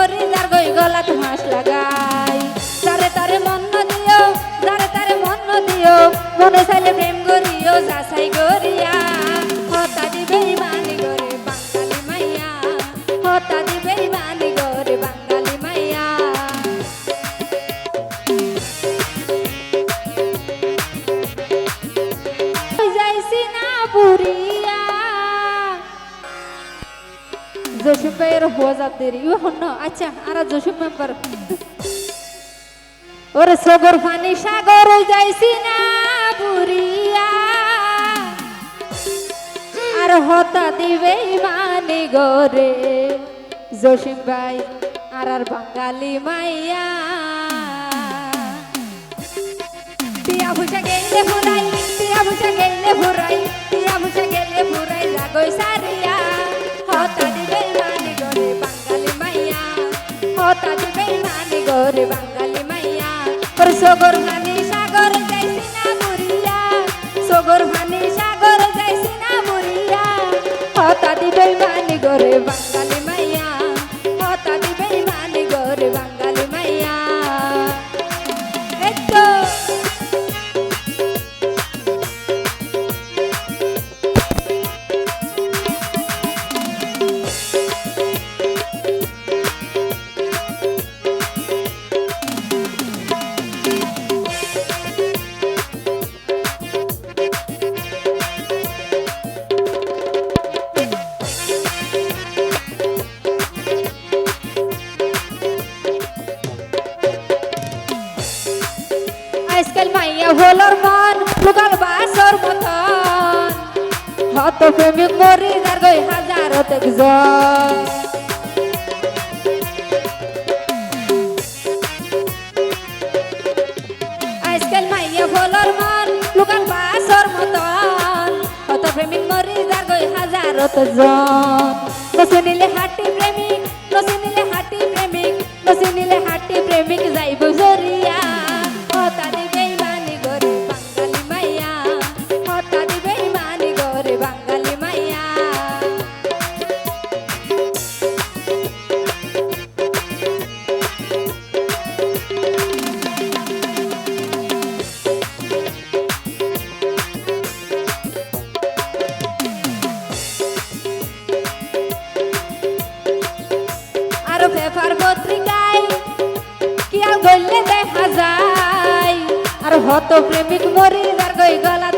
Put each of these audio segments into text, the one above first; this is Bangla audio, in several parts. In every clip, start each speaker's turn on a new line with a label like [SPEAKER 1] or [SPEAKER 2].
[SPEAKER 1] হরিণার গই গলাত হাঁস লাগাই। তারে তারে মন দিও তারে তারে মন দিও মনে চাইলে প্রেম করিও যাচাই করিও। জসিম ভাইয়ের হওয়া যাতে ইউ হন আচ্ছা আর জসিম মেম্বার ওরে সগর ফানি সাগর যাইছি না বুড়িয়া। আর হতা দিবে মানি গরে। জসিম ভাই, আর আর বাঙালি মাইয়া। টিয়া ভুষা গেলে ফুরাই টিয়া ভুষা গেলে ফুরাই হতা দিবে মানি গরে বাঙালি মাইয়া। ওর সগর ভানি সাগর যাইছি না বুড়িয়া সগর যাইছি না হতা দিবে হত প্রেমিক মরি যার গই হাজার একজন আজকাল মাইয়া হলোর মন লুকাল বাসর মতন। হত প্রেমিক মরি যার গই হাজার জন নসুনিলে হাটি প্রেমিক নসুনিলে হাটি প্রেমিক নসুনিলে হাটি প্রেমিক যাইব পেপার পত্রিকায় কি আর গইলে দেখা যায়। আর হত প্রেমিক মরি আর গই গলাত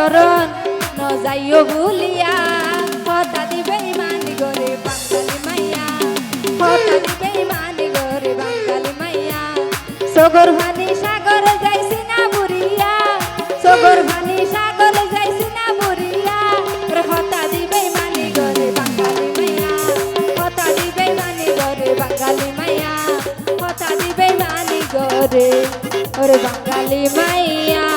[SPEAKER 1] শরণ ন যাইও ভুলিয়া হতা দিবে মানি গরে বাঙালি মাইয়া হতা দিবে মানি গরে বাঙালি মাইয়া। সগর ভানি সাগর যাইছি না বুড়িয়া, সগর ভানি সাগর যাইছি না বুড়িয়া হতা দিবে মানি গরে বাঙালি মাইয়া হতা দিবে মানি গরে বাঙালি মাইয়া হতা দিবে মানি গরে, ওরে বাঙালি মাইয়া।